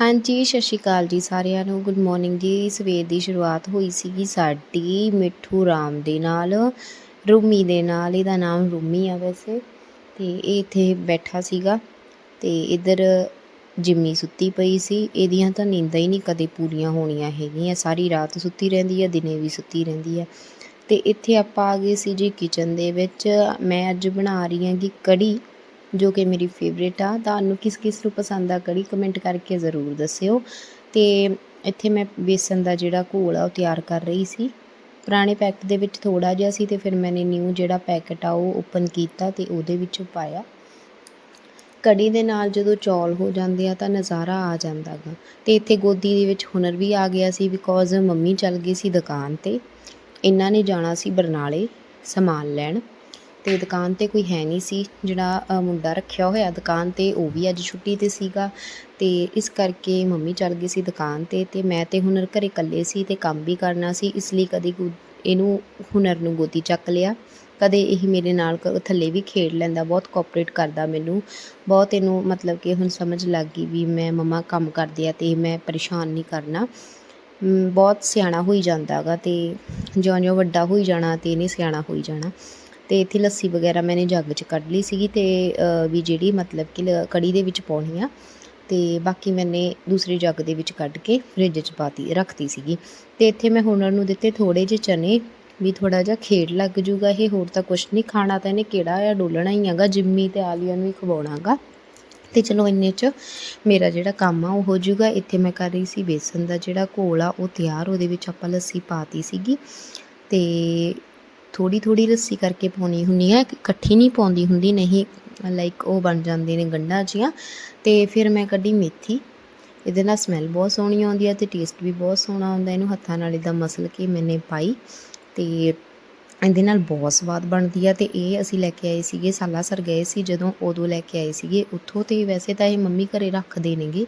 ਹਾਂਜੀ, ਸਤਿ ਸ਼੍ਰੀ ਅਕਾਲ ਜੀ ਸਾਰਿਆਂ ਨੂੰ। ਗੁੱਡ ਮਾਰਨਿੰਗ ਜੀ। ਸਵੇਰ ਦੀ ਸ਼ੁਰੂਆਤ ਹੋਈ ਸੀਗੀ ਸਾਡੀ ਮਿੱਠੂ ਰਾਮ ਦੇ ਨਾਲ, ਰੂਮੀ ਦੇ ਨਾਲ। ਇਹਦਾ ਨਾਮ ਰੂਮੀ ਆ ਵੈਸੇ। ਤੇ ਇਹ ਇੱਥੇ ਬੈਠਾ ਸੀਗਾ ਤੇ ਇੱਧਰ ਜਿੰਮੀ ਸੁੱਤੀ ਪਈ ਸੀ। ਇਹਦੀਆਂ ਤਾਂ ਨੀਂਦਾਂ ਹੀ ਨਹੀਂ ਕਦੇ ਪੂਰੀਆਂ ਹੋਣੀਆਂ ਹੈਗੀਆਂ। ਸਾਰੀ ਰਾਤ ਸੁੱਤੀ ਰਹਿੰਦੀ ਹੈ ਦਿਨੇ ਵੀ ਸੁੱਤੀ ਰਹਿੰਦੀ ਹੈ ਤੇ ਇੱਥੇ ਆਪਾਂ ਆ ਗਏ ਸੀ ਜੀ ਕਿਚਨ ਦੇ ਵਿੱਚ। ਮੈਂ ਅੱਜ ਬਣਾ ਰਹੀ ਹਾਂ ਕਿ ਕੜੀ। ਜੋ ਕਿ ਮੇਰੀ ਫੇਵਰੇਟ ਆ। ਤੁਹਾਨੂੰ ਕਿਸ ਕਿਸ ਨੂੰ ਪਸੰਦ ਆ ਕੜੀ ਕਮੈਂਟ ਕਰਕੇ ਜ਼ਰੂਰ ਦੱਸਿਓ। ਤੇ ਇੱਥੇ ਮੈਂ ਬੇਸਨ ਦਾ ਜਿਹੜਾ ਘੋਲ ਆ, ਉਹ ਤਿਆਰ ਕਰ ਰਹੀ ਸੀ। ਪੁਰਾਣੇ ਪੈਕਟ ਦੇ ਵਿੱਚ ਥੋੜਾ ਜਿਹਾ ਸੀ ਤੇ ਫਿਰ ਮੈਨੇ ਨਿਊ ਜਿਹੜਾ ਪੈਕਟ ਆ, ਉਹ ਓਪਨ ਕੀਤਾ ਤੇ ਉਹਦੇ ਵਿੱਚ ਪਾਇਆ। ਕੜੀ ਦੇ ਨਾਲ ਜਦੋਂ ਚੌਲ ਹੋ ਜਾਂਦੇ ਆ ਤਾਂ ਨਜ਼ਾਰਾ ਆ ਜਾਂਦਾ ਗਾ। ਤੇ ਇੱਥੇ ਗੋਦੀ ਦੇ ਵਿੱਚ ਹੁਨਰ ਵੀ ਆ ਗਿਆ ਸੀ ਬਿਕੋਜ਼ ਮੰਮੀ ਚੱਲ ਗਈ ਸੀ ਦੁਕਾਨ ਤੇ। ਇਹਨਾਂ ਨੇ ਜਾਣਾ ਸੀ ਬਰਨਾਲੇ ਸਮਾਨ ਲੈਣ। ਤੇ ਦੁਕਾਨ ਤੇ ਕੋਈ ਹੈ ਨਹੀਂ ਸੀ, ਜਿਹੜਾ ਮੁੰਡਾ ਰੱਖਿਆ ਹੋਇਆ ਦੁਕਾਨ ਤੇ, ਉਹ ਵੀ ਅੱਜ ਛੁੱਟੀ ਤੇ ਸੀਗਾ। ਤੇ ਇਸ ਕਰਕੇ ਮੰਮੀ ਚੱਲ ਗਈ ਸੀ ਦੁਕਾਨ ਤੇ ਤੇ ਮੈਂ ਤੇ ਹੁਨਰ ਘਰੇ ਇਕੱਲੇ ਸੀ ਤੇ ਕੰਮ ਵੀ ਕਰਨਾ ਸੀ, ਇਸ ਲਈ ਕਦੀ ਕੁ- ਇਹਨੂੰ ਹੁਨਰ ਨੂੰ ਗੋਦੀ ਚੱਕ ਲਿਆ। ਕਦੇ ਇਹ ਮੇਰੇ ਨਾਲ ਕ- ਥੱਲੇ ਵੀ ਖੇਡ ਲੈਂਦਾ, ਬਹੁਤ ਕੋਆਪਰੇਟ ਕਰਦਾ ਮੈਨੂੰ। ਬਹੁਤ ਇਹਨੂੰ ਮਤਲਬ ਕਿ ਹੁਣ ਸਮਝ ਲੱਗ ਗਈ ਵੀ ਮੈਂ ਮਮਾ ਕੰਮ ਕਰਦੀ ਆ ਤੇ ਮੈਂ ਪਰੇਸ਼ਾਨ ਨਹੀਂ ਕਰਨਾ। ਬਹੁਤ ਸਿਆਣਾ ਹੋਈ ਜਾਂਦਾਗਾ ਤੇ ਜਿਉਂ-ਜਿਉਂ ਵੱਡਾ ਹੋਈ ਜਾਣਾ ਤੇ ਇਹਨੇ ਸਿਆਣਾ ਹੋਈ ਜਾਣਾ। ਤੇ ਇੱਥੇ ਲੱਸੀ ਵਗੈਰਾ ਮੈंने ਜੱਗ 'ਚ ਕੱਢ ਲਈ ਸੀਗੀ ਤੇ ਵੀ ਜਿਹੜੀ ਮਤਲਬ ਕਿ ਲ- ਕੜੀ ਦੇ ਵਿੱਚ ਪਾਉਣੀ ਆ, ਤੇ ਬਾਕੀ ਮੈਨੇ ਦੂਸਰੇ ਜੱਗ ਦੇ ਵਿੱਚ ਕੱਢ ਕੇ ਫ੍ਰਿਜ 'ਚ ਪਾਤੀ, ਰੱਖਤੀ ਸੀਗੀ। ਤੇ ਇੱਥੇ ਮੈਂ ਹੁਨਰ ਨੂੰ ਦਿੱਤੇ ਥੋੜੇ ਜਿਹੇ ਚਨੇ, ਵੀ ਥੋੜਾ ਜਿਹਾ ਖੇਡ ਲੱਗ ਜੂਗਾ ਇਹ, ਹੋਰ ਤਾਂ ਕੁਛ ਨਹੀਂ, ਖਾਣਾ ਤਾਂ ਇਹਨੇ ਕਿਹੜਾ ਆ, ਡੋਲਣਾ ਹੀ ਹੈਗਾ, ਜਿੰਮੀ ਤੇ ਆਲੀਆ ਨੂੰ ਹੀ ਖਵਾਉਣਾਗਾ ਤੇ ਚਲੋ ਇੰਨੇ 'ਚ ਮੇਰਾ ਜਿਹੜਾ ਕੰਮ ਆ, ਉਹ ਹੋ ਜੂਗਾ। ਇੱਥੇ ਮੈਂ ਕਰ ਰਹੀ ਸੀ ਬੇਸਨ ਦਾ ਜਿਹੜਾ ਘੋਲ ਆ, ਉਹ ਤਿਆਰ, ਉਹਦੇ ਵਿੱਚ ਆਪਾਂ ਲੱਸੀ ਪਾਤੀ ਸੀਗੀ। ਤੇ ਥੋੜੀ ਥੋੜੀ ਰੱਸੀ ਕਰਕੇ ਪਾਉਣੀ ਹੁੰਦੀ ਹੈ ਇਕੱਠੀ ਨਹੀਂ ਪਾਉਂਦੀ ਹੁੰਦੀ, ਨਹੀਂ ਲਾਈਕ ਉਹ ਬਣ ਜਾਂਦੇ ਨੇ ਗੰਢਾਂ ਜੀਆਂ ਤੇ ਫਿਰ ਮੈਂ ਕੱਢੀ ਮੇਥੀ। ਇਹਦੇ ਨਾਲ ਸਮੈਲ ਬਹੁਤ ਸੋਹਣੀ ਆਉਂਦੀ ਹੈ ਤੇ ਟੇਸਟ ਵੀ ਬਹੁਤ ਸੋਹਣਾ ਆਉਂਦਾ, ਇਹਨੂੰ ਹੱਥਾਂ ਨਾਲ ਇਦਾਂ ਮਸਲ ਕੇ ਮੈਨੇ ਪਾਈ ਤੇ ਇਹਦੇ ਨਾਲ ਬਹੁਤ ਸਵਾਦ ਬਣਦੀ ਆ ਤੇ ਇਹ ਅਸੀਂ ਲੈ ਕੇ ਆਏ ਸੀਗੇ ਸਾਲਾਸਰ ਗਏ ਸੀ ਜਦੋਂ ਉਦੋਂ ਲੈ ਕੇ ਆਏ ਸੀਗੇ। ਉੱਥੋਂ ਤੇ ਵੈਸੇ ਤਾਂ ਇਹ ਮੰਮੀ ਘਰੇ ਰੱਖਦੇ ਨੇਗੇ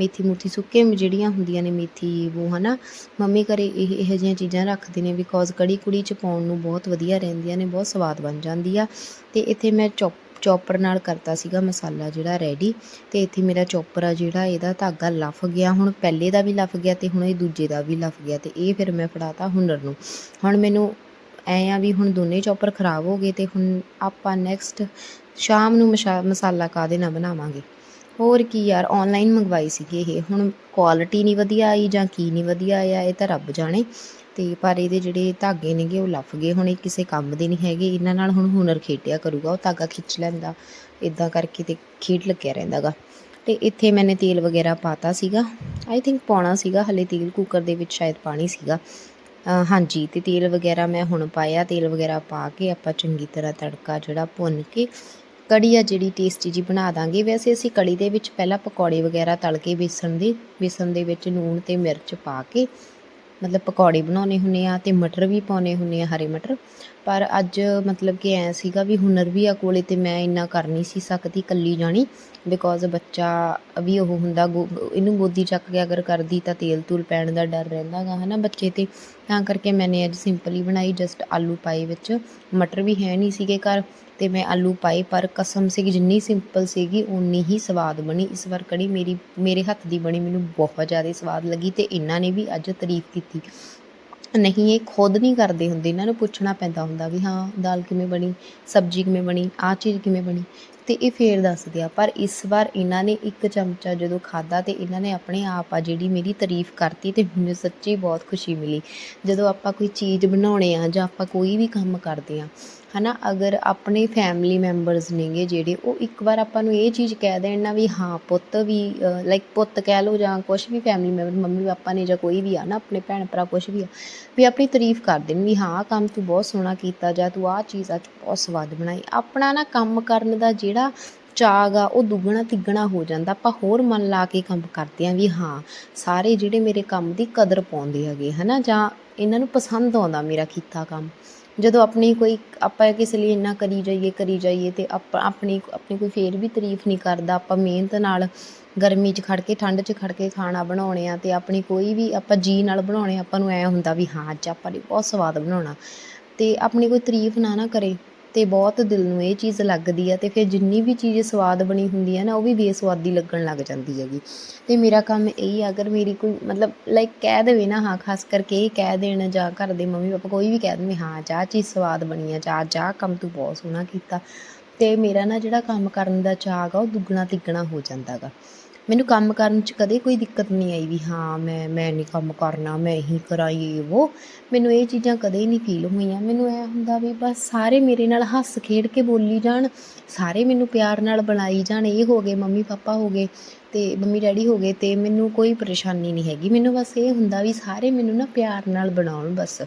ਮੇਥੀ ਮੂਥੀ ਸੁੱਕੇ ਜਿਹੜੀਆਂ ਹੁੰਦੀਆਂ ਨੇ ਮੇਥੀ, ਉਹ ਹਨਾ। ਮੰਮੀ ਘਰੇ ਇਹ, ਇਹੋ ਜਿਹੀਆਂ ਚੀਜ਼ਾਂ ਰੱਖਦੇ ਨੇ ਬਿਕੋਜ਼ ਕੜੀ ਕੁੜੀ ਚ ਪਾਉਣ ਨੂੰ ਬਹੁਤ ਵਧੀਆ ਰਹਿੰਦੀਆਂ ਨੇ, ਬਹੁਤ ਸਵਾਦ ਬਣ ਜਾਂਦੀ ਆ। ਤੇ ਇੱਥੇ ਮੈਂ ਚੌਪ ਚੌਪਰ ਨਾਲ ਕਰਤਾ ਸੀਗਾ ਮਸਾਲਾ ਜਿਹੜਾ ਰੈਡੀ। ਤੇ ਇੱਥੇ ਮੇਰਾ ਚੌਪਰ ਆ ਜਿਹੜਾ, ਇਹਦਾ ਧਾਗਾ ਲਫ ਗਿਆ। ਹੁਣ ਪਹਿਲੇ ਦਾ ਵੀ ਲਫ ਗਿਆ ਤੇ ਹੁਣ ਇਹ ਦੂਜੇ ਦਾ ਵੀ ਲਫ ਗਿਆ ਤੇ ਇਹ ਫਿਰ ਮੈਂ ਫੜਾਤਾ ਹੁਨਰ ਨੂੰ। ਹੁਣ ਮੈਨੂੰ ਐਂ ਆ ਵੀ ਹੁਣ ਦੋਨੇ ਚੌਪਰ ਖਰਾਬ ਹੋ ਗਏ ਤੇ ਹੁਣ ਆਪਾਂ ਨੈਕਸਟ ਸ਼ਾਮ ਨੂੰ ਮਸ਼ਾ- ਮਸਾਲਾ ਕਾਦੇ ਨਾਲ ਬਣਾਵਾਂਗੇ? ਹੋਰ ਕੀ ਯਾਰ ਆਨਲਾਈਨ ਮੰਗਵਾਈ ਸੀਗੀ ਇਹ। ਹੁਣ ਕੁਆਲਿਟੀ ਨਹੀਂ ਵਧੀਆ ਆਈ ਜਾਂ ਕੀ ਨਹੀਂ ਵਧੀਆ ਆਇਆ, ਇਹ ਤਾਂ ਰੱਬ ਜਾਣੇ। ਤੇ ਪਰ ਇਹਦੇ ਜਿਹੜੇ ਧਾਗੇ ਨੇਗੇ, ਉਹ ਲੱਫ ਗਏ। ਹੁਣ ਇਹ ਕਿਸੇ ਕੰਮ ਦੇ ਨਹੀਂ ਹੈਗੇ। ਇਹਨਾਂ ਨਾਲ ਹੁਣ ਹੁਨਰ ਖੇਡਿਆ ਕਰੂਗਾ, ਉਹ ਧਾਗਾ ਖਿੱਚ ਲੈਂਦਾ। ਇਦਾਂ ਕਰਕੇ ਤੇ ਖੇਡ ਲੱਗਿਆ ਰਹਿੰਦਾਗਾ। ਤੇ ਇੱਥੇ ਮੈਨੇ ਤੇਲ ਵਗੈਰਾ ਪਾਤਾ ਸੀਗਾ। ਆਈ ਥਿੰਕ ਪਾਉਣਾ ਸੀਗਾ, ਹਲੇ ਤੇਲ ਕੁੱਕਰ ਦੇ ਵਿੱਚ ਸ਼ਾਇਦ ਪਾਣੀ ਸੀਗਾ। ਹਾਂਜੀ ਅਤੇ ਤੇਲ ਵਗੈਰਾ ਮੈਂ ਹੁਣ ਪਾਇਆ, ਤੇਲ ਵਗੈਰਾ ਪਾ ਕੇ ਆਪਾਂ ਚੰਗੀ ਤਰ੍ਹਾਂ ਤੜਕਾ ਜਿਹੜਾ ਭੁੰਨ ਕੇ ਕੜੀ ਆ ਜਿਹੜੀ ਟੇਸਟੀ ਜੀ ਬਣਾ ਦਾਂਗੇ। ਵੈਸੇ ਅਸੀਂ ਕੜੀ ਦੇ ਵਿੱਚ ਪਹਿਲਾਂ ਪਕੌੜੇ ਵਗੈਰਾ ਤਲ ਕੇ ਬੇਸਣ ਦੇ ਬੇਸਣ ਦੇ ਵਿੱਚ ਲੂਣ ਤੇ ਮਿਰਚ ਪਾ ਕੇ, ਮਤਲਬ ਪਕੌੜੇ ਬਣਾਉਣੇ ਹੁੰਨੇ ਆ ਤੇ ਮਟਰ ਵੀ ਪਾਉਣੇ ਹੁੰਨੇ ਆ, ਹਰੇ ਮਟਰ। ਪਰ ਅੱਜ ਮਤਲਬ ਕਿ ਐ ਸੀਗਾ ਵੀ ਹੁਨਰ ਵੀ ਆ ਕੋਲੇ ਤੇ ਮੈਂ ਇੰਨਾ ਕਰ ਨਹੀਂ ਸੀ ਸਕਦੀ ਕੱਲੀ ਜਾਣੀ ਬਿਕੋਜ਼ ਬੱਚਾ ਵੀ ਉਹ ਹੁੰਦਾ ਗੋ- ਇਹਨੂੰ ਗੋਦੀ ਚੱਕ ਕੇ ਅਗਰ ਕਰਦੀ ਤਾਂ ਤੇਲ ਤੂਲ ਪੈਣ ਦਾ ਡਰ ਰਹਿੰਦਾਗਾ ਹਨਾ ਬੱਚੇ ਤੇ। ਤਾਂ ਕਰਕੇ ਮੈंने ਅੱਜ ਸਿੰਪਲੀ ਬਣਾਈ ਜਸਟ ਆਲੂ ਪਾਏ ਵਿੱਚ। ਮਟਰ ਵੀ ਹੈ ਨਹੀਂ ਸੀਗੇ ਘਰ, ਤੇ ਮੈਂ ਆਲੂ ਪਾਏ, ਪਰ ਕਸਮ ਸੀ ਜਿੰਨੀ ਸਿੰਪਲ ਸੀਗੀ ਉਨੀ ਹੀ ਸਵਾਦ ਬਣੀ। ਇਸ ਵਾਰ ਕੜੀ ਮੇਰੀ, ਮੇਰੇ ਹੱਥ ਦੀ ਬਣੀ, ਮੈਨੂੰ ਬਹੁਤ ਜ਼ਿਆਦਾ ਸਵਾਦ ਲੱਗੀ ਤੇ ਇਹਨਾਂ ਨੇ ਵੀ ਅੱਜ ਤਾਰੀਫ ਕੀਤੀ। ਨਹੀਂ, ਇਹ ਖੁਦ ਨਹੀਂ ਕਰਦੇ ਹੁੰਦੇ। ਇਹਨਾਂ ਨੂੰ ਪੁੱਛਣਾ ਪੈਂਦਾ ਹੁੰਦਾ ਵੀ ਹਾਂ, ਦਾਲ ਕਿਵੇਂ ਬਣੀ, ਸਬਜ਼ੀ ਕਿਵੇਂ ਬਣੀ, ਆਹ ਚੀਜ਼ ਕਿਵੇਂ ਬਣੀ। ਤੇ ਇਹ ਫੇਰ ਦੱਸਦੇ ਆ, ਪਰ ਇਸ ਵਾਰ ਇਹਨਾਂ ਨੇ ਇੱਕ ਚਮਚਾ ਜਦੋਂ ਖਾਦਾ ਤੇ ਇਹਨਾਂ ਨੇ ਆਪਣੇ ਆਪ ਆ ਜਿਹੜੀ ਮੇਰੀ ਤਾਰੀਫ ਕਰਤੀ ਤੇ ਮੈਨੂੰ ਸੱਚੀ ਬਹੁਤ ਖੁਸ਼ੀ ਮਿਲੀ। ਜਦੋਂ ਆਪਾਂ ਕੋਈ ਚੀਜ਼ ਬਣਾਉਣੇ ਆ ਜਾਂ ਆਪਾਂ ਕੋਈ ਵੀ ਕੰਮ ਕਰਦੇ ਆ, ਹਨਾ, ਅਗਰ ਆਪਣੇ ਫੈਮਿਲੀ ਮੈਂਬਰਸ ਨੇਗੇ ਜਿਹੜੇ, ਉਹ ਇੱਕ ਵਾਰ ਆਪਾਂ ਨੂੰ ਇਹ ਚੀਜ਼ ਕਹਿ ਦੇਣ ਨਾ ਵੀ ਹਾਂ, ਪੁੱਤ ਵੀ ਲਾਈਕ ਪੁੱਤ ਕਹਿ ਲਓ ਜਾਂ ਕੁਝ ਵੀ ਫੈਮਿਲੀ ਮੈਂਬਰ ਮੰਮੀ ਪਾਪਾ ਨੇ ਜਾਂ ਕੋਈ ਵੀ ਆ ਨਾ, ਆਪਣੇ ਭੈਣ ਭਰਾ ਕੁਝ ਵੀ ਆ, ਵੀ ਆਪਣੀ ਤਾਰੀਫ ਕਰ ਦੇਣ ਵੀ ਹਾਂ, ਆਹ ਕੰਮ ਤੂੰ ਬਹੁਤ ਸੋਹਣਾ ਕੀਤਾ ਜਾਂ ਤੂੰ ਆਹ ਚੀਜ਼ ਅੱਜ ਬਹੁਤ ਸਵਾਦ ਬਣਾਈ। ਆਪਣਾ ਨਾ ਕੰਮ ਕਰਨ ਦਾ ਜਿਹੜਾ ਚਾਗ ਆ, ਉਹ ਦੁੱਗਣਾ ਤਿੱਗਣਾ ਹੋ ਜਾਂਦਾ। ਆਪਾਂ ਹੋਰ ਮਨ ਲਾ ਕੇ ਕੰਮ ਕਰਦੇ ਆ ਵੀ ਹਾਂ, ਸਾਰੇ ਜਿਹੜੇ ਮੇਰੇ ਕੰਮ ਦੀ ਕਦਰ ਪਾਉਂਦੇ ਹੈਗੇ, ਹਨਾ? ਜਾਂ ਇਹਨਾਂ ਨੂੰ ਪਸੰਦ ਆਉਂਦਾ ਮੇਰਾ ਕੀਤਾ ਕੰਮ। ਜਦੋਂ ਆਪਣੀ ਕੋਈ, ਆਪਾਂ ਕਿਸੇ ਲਈ ਇੰਨਾ ਕਰੀ ਜਾਈਏ ਕਰੀ ਜਾਈਏ ਤੇ ਆਪਾਂ, ਆਪਣੀ ਆਪਣੀ ਕੋਈ ਫੇਰ ਵੀ ਤਾਰੀਫ ਨਹੀਂ ਕਰਦਾ। ਆਪਾਂ ਮਿਹਨਤ ਨਾਲ ਗਰਮੀ 'ਚ ਖੜ ਕੇ, ਠੰਡ 'ਚ ਖੜ ਕੇ ਖਾਣਾ ਬਣਾਉਣੇ ਆ ਤੇ ਆਪਣੀ ਕੋਈ ਵੀ ਆਪਾਂ ਜੀ ਨਾਲ ਬਣਾਉਣੇ ਆਪਾਂ ਨੂੰ ਐ ਹੁੰਦਾ ਵੀ ਹਾਂ, ਅੱਜ ਆਪਾਂ ਨੇ ਬਹੁਤ ਸਵਾਦ ਬਣਾਉਣਾ। ਤੇ ਆਪਣੀ ਕੋਈ ਤਾਰੀਫ ਨਾ ਨਾ ਕਰੇ। ਅਤੇ ਬਹੁਤ ਦਿਲ ਨੂੰ ਇਹ ਚੀਜ਼ ਲੱਗਦੀ ਆ ਅਤੇ ਫਿਰ ਜਿੰਨੀ ਵੀ ਚੀਜ਼ ਸਵਾਦ ਬਣੀ ਹੁੰਦੀ ਹੈ ਨਾ, ਉਹ ਵੀ ਬੇਸਵਾਦੀ ਲੱਗਣ ਲੱਗ ਜਾਂਦੀ ਹੈਗੀ। ਅਤੇ ਮੇਰਾ ਕੰਮ ਇਹੀ ਆ, ਅਗਰ ਮੇਰੀ ਕੋਈ ਮਤਲਬ ਲਾਈਕ ਕਹਿ ਦੇਵੇ ਨਾ, ਹਾਂ, ਖਾਸ ਕਰਕੇ ਇਹ ਕਹਿ ਦੇਣ ਜਾਂ ਘਰ ਦੇ ਮੰਮੀ ਪਾਪਾ ਕੋਈ ਵੀ ਕਹਿ ਦੇਵੇ, ਹਾਂ, ਚਾਹ ਚੀਜ਼ ਸਵਾਦ ਬਣੀ ਆ, ਚਾਹ ਚਾਹ ਕੰਮ ਤੂੰ ਬਹੁਤ ਸੋਹਣਾ ਕੀਤਾ। ਅਤੇ ਮੇਰਾ ਨਾ ਜਿਹੜਾ ਕੰਮ ਕਰਨ ਦਾ ਚਾਅ ਗਾ ਉਹ ਦੁੱਗਣਾ ਤਿੱਗਣਾ ਹੋ ਜਾਂਦਾ ਗਾ ਮੈਨੂੰ ਕੰਮ ਕਰਨ 'ਚ ਕਦੇ ਕੋਈ ਦਿੱਕਤ ਨਹੀਂ ਆਈ ਵੀ ਹਾਂ, ਮੈਂ ਮੈਂ ਨਹੀਂ ਕੰਮ ਕਰਨਾ, ਮੈਂ ਹੀ ਕਰਾਂ ਇਹ ਉਹ ਮੈਨੂੰ ਇਹ ਚੀਜ਼ਾਂ ਕਦੇ ਨਹੀਂ ਫੀਲ ਹੋਈਆਂ। ਮੈਨੂੰ ਐ ਹੁੰਦਾ ਵੀ ਬਸ ਸਾਰੇ ਮੇਰੇ ਨਾਲ ਹੱਸ ਖੇਡ ਕੇ ਬੋਲੀ ਜਾਣ, ਸਾਰੇ ਮੈਨੂੰ ਪਿਆਰ ਨਾਲ ਬਣਾਈ ਜਾਣ। ਇਹ ਹੋ ਗਏ ਮੰਮੀ ਪਾਪਾ ਹੋ ਗਏ ਤੇ ਮੰਮੀ ਡੈਡੀ ਹੋ ਗਏ ਤੇ ਮੈਨੂੰ ਕੋਈ ਪਰੇਸ਼ਾਨੀ ਨਹੀਂ ਹੈਗੀ। ਮੈਨੂੰ ਬਸ ਇਹ ਹੁੰਦਾ ਵੀ ਸਾਰੇ ਮੈਨੂੰ ਨਾ ਪਿਆਰ ਨਾਲ ਬਣਾਉਣ ਬਸ।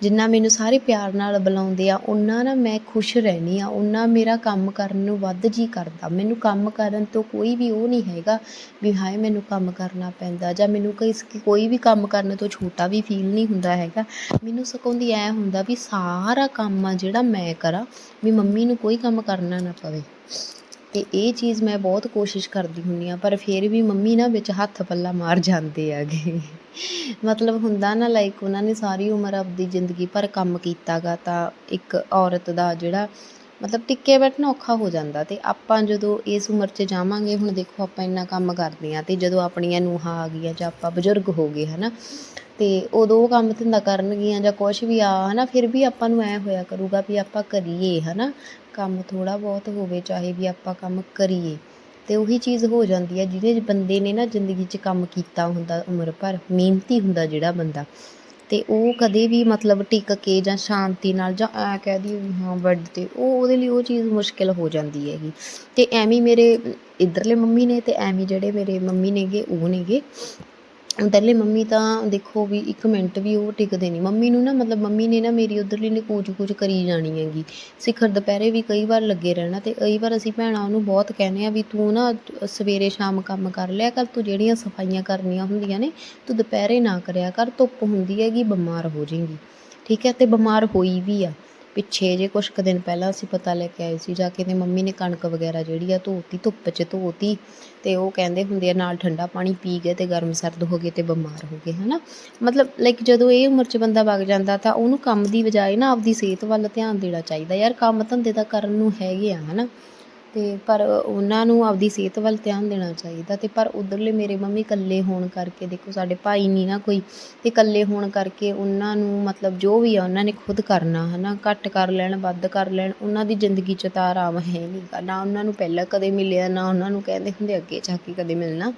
ਜਿੰਨਾ ਮੈਨੂੰ ਸਾਰੇ ਪਿਆਰ ਨਾਲ ਬੁਲਾਉਂਦੇ ਆ ਉਹਨਾਂ ਨਾ ਮੈਂ ਖੁਸ਼ ਰਹਿੰਦੀ ਆ ਉਹਨਾਂ ਮੇਰਾ ਕੰਮ ਕਰਨ ਨੂੰ ਵੱਧ ਜੀ ਕਰਦਾ। ਮੈਨੂੰ ਕੰਮ ਕਰਨ ਤੋਂ ਕੋਈ ਵੀ ਉਹ ਨਹੀਂ ਹੈਗਾ ਵੀ ਹਾਏ ਮੈਨੂੰ ਕੰਮ ਕਰਨਾ ਪੈਂਦਾ ਜਾਂ ਮੈਨੂੰ ਕੋਈ ਕੋਈ ਵੀ ਕੰਮ ਕਰਨ ਤੋਂ ਛੋਟਾ ਵੀ ਫੀਲ ਨਹੀਂ ਹੁੰਦਾ ਹੈਗਾ। ਮੈਨੂੰ ਸਗੋਂ ਦੀ ਐ ਹੁੰਦਾ ਵੀ ਸਾਰਾ ਕੰਮ ਆ ਜਿਹੜਾ ਮੈਂ ਕਰਾਂ, ਵੀ ਮੰਮੀ ਨੂੰ ਕੋਈ ਕੰਮ ਕਰਨਾ ਨਾ ਪਵੇ। ਤੇ ਇਹ ਚੀਜ਼ ਮੈਂ ਬਹੁਤ ਕੋਸ਼ਿਸ਼ ਕਰਦੀ ਹੁੰਦੀ ਆ ਪਰ ਫਿਰ ਵੀ ਮੰਮੀ ਨਾ ਵਿੱਚ ਹੱਥ ਪੱਲਾ ਮਾਰ ਜਾਂਦੇ ਹੈਗੇ। ਮਤਲਬ ਹੁੰਦਾ ਨਾ ਲਾਈਕ ਉਹਨਾਂ ਨੇ ਸਾਰੀ ਉਮਰ ਆਪਦੀ ਜ਼ਿੰਦਗੀ ਭਰ ਕੰਮ ਕੀਤਾਗਾ ਤਾਂ ਇੱਕ ਔਰਤ ਦਾ ਜਿਹੜਾ ਮਤਲਬ ਟਿੱਕੇ ਬੈਠਣਾ ਔਖਾ ਹੋ ਜਾਂਦਾ ਤੇ ਆਪਾਂ ਜਦੋਂ ਇਸ ਉਮਰ 'ਚ ਜਾਵਾਂਗੇ, ਹੁਣ ਦੇਖੋ ਆਪਾਂ ਇੰਨਾ ਕੰਮ ਕਰਦੇ ਆ ਤੇ ਜਦੋਂ ਆਪਣੀਆਂ ਨੂੰਹਾਂ ਆ ਗਈਆਂ ਜਾਂ ਆਪਾਂ ਬਜ਼ੁਰਗ ਹੋ ਗਏ, ਹਨਾ, ਤੇ ਉਦੋਂ ਉਹ ਕੰਮ ਧੰਦਾ ਕਰਨਗੀਆਂ ਜਾਂ ਕੁਛ ਵੀ ਆ, ਹਨਾ, ਫਿਰ ਵੀ ਆਪਾਂ ਨੂੰ ਐ ਹੋਇਆ ਕਰੂਗਾ ਵੀ ਆਪਾਂ ਕਰੀਏ, ਹਨਾ। ਕੰਮ ਥੋੜਾ ਬਹੁਤ ਹੋਵੇ, ਚਾਹੇ ਵੀ ਆਪਾਂ ਕੰਮ ਕਰੀਏ, ਤੇ ਉਹੀ ਚੀਜ਼ ਹੋ ਜਾਂਦੀ ਹੈ, ਜਿਹਦੇ ਬੰਦੇ ਨੇ ਨਾ ਜ਼ਿੰਦਗੀ 'ਚ ਕੰਮ ਕੀਤਾ ਹੁੰਦਾ, ਉਮਰ ਭਰ ਮਿਹਨਤੀ ਹੁੰਦਾ ਜਿਹੜਾ ਬੰਦਾ। ਤੇ ਉਹ ਕਦੇ ਵੀ ਮਤਲਬ ਟਿਕ ਕੇ ਜਾਂ ਸ਼ਾਂਤੀ ਨਾਲ ਜਾਂ ਐ ਕਹਿ ਦੀ ਵੀ ਹਾਂ ਬੈੱਡ ਤੇ, ਉਹ ਉਹਦੇ ਲਈ ਉਹ ਚੀਜ਼ ਮੁਸ਼ਕਿਲ ਹੋ ਜਾਂਦੀ ਹੈਗੀ। ਤੇ ਐਵੇਂ ਮੇਰੇ ਇਧਰਲੇ ਮੰਮੀ ਨੇ ਤੇ ਐਵੇਂ ਜਿਹੜੇ ਮੇਰੇ ਮੰਮੀ ਨੇਗੇ, ਉਹ ਨੇਗੇ। ਪਹਿਲੇ ਮੰਮੀ ਤਾਂ ਦੇਖੋ ਵੀ ਇੱਕ ਮਿੰਟ ਵੀ ਉਹ ਟਿਕਦੇ ਨਹੀਂ। ਮੰਮੀ ਨੂੰ ਨਾ ਮਤਲਬ ਮੰਮੀ ਨੇ ਨਾ ਮੇਰੀ ਉੱਧਰਲੀ ਨੇ ਕੂਚ ਕੂਚ ਕਰੀ ਜਾਣੀ ਹੈਗੀ। ਸਿਖਰ ਦੁਪਹਿਰੇ ਵੀ ਕਈ ਵਾਰ ਲੱਗੇ ਰਹਿਣਾ ਅਤੇ ਕਈ ਵਾਰ ਅਸੀਂ ਭੈਣਾਂ ਉਹਨੂੰ ਬਹੁਤ ਕਹਿੰਦੇ ਆ ਵੀ ਤੂੰ ਨਾ ਸਵੇਰੇ ਸ਼ਾਮ ਕੰਮ ਕਰ ਲਿਆ ਕਰ, ਤੂੰ ਜਿਹੜੀਆਂ ਸਫਾਈਆਂ ਕਰਨੀਆਂ ਹੁੰਦੀਆਂ ਨੇ, ਤੂੰ ਦੁਪਹਿਰੇ ਨਾ ਕਰਿਆ ਕਰ, ਧੁੱਪ ਹੁੰਦੀ ਹੈਗੀ, ਬਿਮਾਰ ਹੋ ਜਾਏਗੀ। ਠੀਕ ਹੈ ਅਤੇ ਬਿਮਾਰ ਹੋਈ ਵੀ ਆ। ਪਿੱਛੇ ਜੇ ਕੁਛ ਕੁ ਦਿਨ ਪਹਿਲਾਂ ਅਸੀਂ ਪਤਾ ਲੈ ਕੇ ਆਏ ਸੀ, ਜਾ ਕੇ ਤੇ ਮੰਮੀ ਨੇ ਕਣਕ ਵਗੈਰਾ ਜਿਹੜੀ ਆ ਧੋਤੀ, ਧੁੱਪ 'ਚ ਧੋਤੀ ਤੇ ਉਹ ਕਹਿੰਦੇ ਹੁੰਦੇ ਆ ਨਾਲ ਠੰਡਾ ਪਾਣੀ ਪੀ ਗਏ ਤੇ ਗਰਮ ਸਰਦ ਹੋ ਗਏ ਤੇ ਬਿਮਾਰ ਹੋ ਗਏ, ਹਨਾ? ਮਤਲਬ ਲਾਈਕ ਜਦੋਂ ਇਹ ਉਮਰ 'ਚ ਬੰਦਾ ਵਗ ਜਾਂਦਾ ਤਾਂ ਉਹਨੂੰ ਕੰਮ ਦੀ ਬਜਾਏ ਨਾ ਆਪਦੀ ਸਿਹਤ ਵੱਲ ਧਿਆਨ ਦੇਣਾ ਚਾਹੀਦਾ ਯਾਰ, ਕੰਮ ਧੰਦੇ ਤਾਂ ਕਰਨ ਨੂੰ ਹੈਗੇ ਆ, ਹਨਾ? ਤੇ ਪਰ ਉਹਨਾਂ ਨੂੰ ਆਪਦੀ ਸਿਹਤ ਵੱਲ ਧਿਆਨ ਦੇਣਾ ਚਾਹੀਦਾ ਅਤੇ ਪਰ ਉੱਧਰਲੇ ਮੇਰੇ ਮੰਮੀ ਇਕੱਲੇ ਹੋਣ ਕਰਕੇ, ਦੇਖੋ ਸਾਡੇ ਭਾਈ ਨਹੀਂ ਨਾ ਕੋਈ ਅਤੇ ਇਕੱਲੇ ਹੋਣ ਕਰਕੇ ਉਹਨਾਂ ਨੂੰ ਮਤਲਬ ਜੋ ਵੀ ਆ ਉਹਨਾਂ ਨੇ ਖੁਦ ਕਰਨਾ ਹੈ ਨਾ ਘੱਟ ਕਰ ਲੈਣ, ਵੱਧ ਕਰ ਲੈਣ, ਉਹਨਾਂ ਦੀ ਜ਼ਿੰਦਗੀ 'ਚ ਤਾਂ ਆਰਾਮ ਹੈ ਨਹੀਂ ਨਾ ਉਹਨਾਂ ਨੂੰ ਪਹਿਲਾਂ ਕਦੇ ਮਿਲਿਆ, ਨਾ ਉਹਨਾਂ ਨੂੰ ਕਹਿੰਦੇ ਹੁੰਦੇ ਅੱਗੇ ਜਾ ਕੇ ਕਦੇ ਮਿਲਣਾ।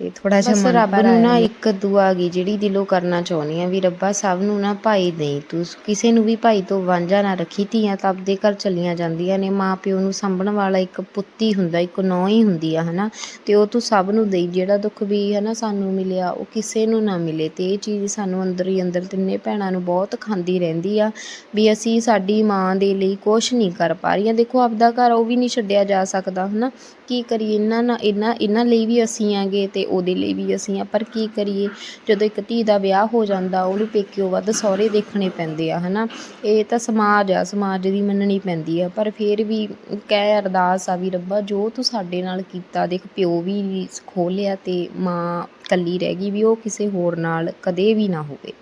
ਤੇ ਥੋੜਾ ਜਿਹਾ ਮਨ ਰੱਬ ਨੂੰ ਨਾ। ਇੱਕ ਦੁਆ ਗੀ ਜਿਹੜੀ ਦਿਲੋਂ ਕਰਨਾ ਚਾਹੁੰਦੀ ਆ ਵੀ ਰੱਬਾ ਸਭ ਨੂੰ ਨਾ ਭਾਈ ਦੇਈ। ਤੂੰ ਕਿਸੇ ਨੂੰ ਵੀ ਭਾਈ ਤੋਂ ਵਾਂਝਾ ਨਾ ਰੱਖੀ ਧੀਆਂ ਤਾਂ ਆਪਦੇ ਘਰ ਚਲੀਆਂ ਜਾਂਦੀਆਂ ਨੇ। ਮਾਂ ਪਿਓ ਨੂੰ ਸਾਂਭਣ ਵਾਲਾ ਇੱਕ ਪੁੱਤ ਹੁੰਦਾ ਇੱਕ ਨੌਂ ਹੀ ਹੁੰਦੀ ਆ ਹਨਾ? ਤੇ ਉਹ ਤੂੰ ਸਭ ਨੂੰ ਦੇਈ ਜਿਹੜਾ ਦੁੱਖ ਵੀ ਹਨਾ ਸਾਨੂੰ ਮਿਲਿਆ ਉਹ ਕਿਸੇ ਨੂੰ ਨਾ ਮਿਲੇ। ਤੇ ਇਹ ਚੀਜ਼ ਸਾਨੂੰ ਅੰਦਰ ਹੀ ਅੰਦਰ ਤਿੰਨੇ ਭੈਣਾਂ ਨੂੰ ਬਹੁਤ ਖਾਂਦੀ ਰਹਿੰਦੀ ਆ ਵੀ ਅਸੀਂ ਸਾਡੀ ਮਾਂ ਦੇ ਲਈ ਕੁਝ ਨਹੀਂ ਕਰ ਪਾ ਰਹੀਆਂ। ਦੇਖੋ ਆਪਦਾ ਘਰ ਉਹ ਵੀ ਨਹੀਂ ਛੱਡਿਆ ਜਾ ਸਕਦਾ ਹਨਾ? ਕੀ ਕਰੀਏ? ਇਹਨਾਂ ਨਾਲ ਇਹਨਾਂ ਇਹਨਾਂ ਲਈ ਵੀ ਅਸੀਂ ਆਂਗੇ ਤੇ ਉਹਦੇ ਲਈ ਵੀ ਅਸੀਂ ਆ, ਪਰ ਕੀ ਕਰੀਏ? ਜਦੋਂ ਇੱਕ ਧੀ ਦਾ ਵਿਆਹ ਹੋ ਜਾਂਦਾ, ਉਹਨੂੰ ਪੇਕਿਓ ਵੱਧ ਸਹੁਰੇ ਦੇਖਣੇ ਪੈਂਦੇ ਆ, ਹਨਾ? ਇਹ ਤਾਂ ਸਮਾਜ ਆ, ਸਮਾਜ ਦੀ ਮੰਨਣੀ ਪੈਂਦੀ ਆ, ਪਰ ਫਿਰ ਵੀ ਕਹਿ ਅਰਦਾਸ ਆ ਵੀ ਰੱਬਾ, ਜੋ ਤੂੰ ਸਾਡੇ ਨਾਲ ਕੀਤਾ, ਦੇਖ ਪਿਓ ਵੀ ਖੋਲਿਆ ਤੇ ਮਾਂ ਕੱਲੀ ਰਹਿ ਗਈ ਵੀ ਉਹ ਕਿਸੇ ਹੋਰ ਨਾਲ ਕਦੇ ਵੀ ਨਾ ਹੋਵੇ।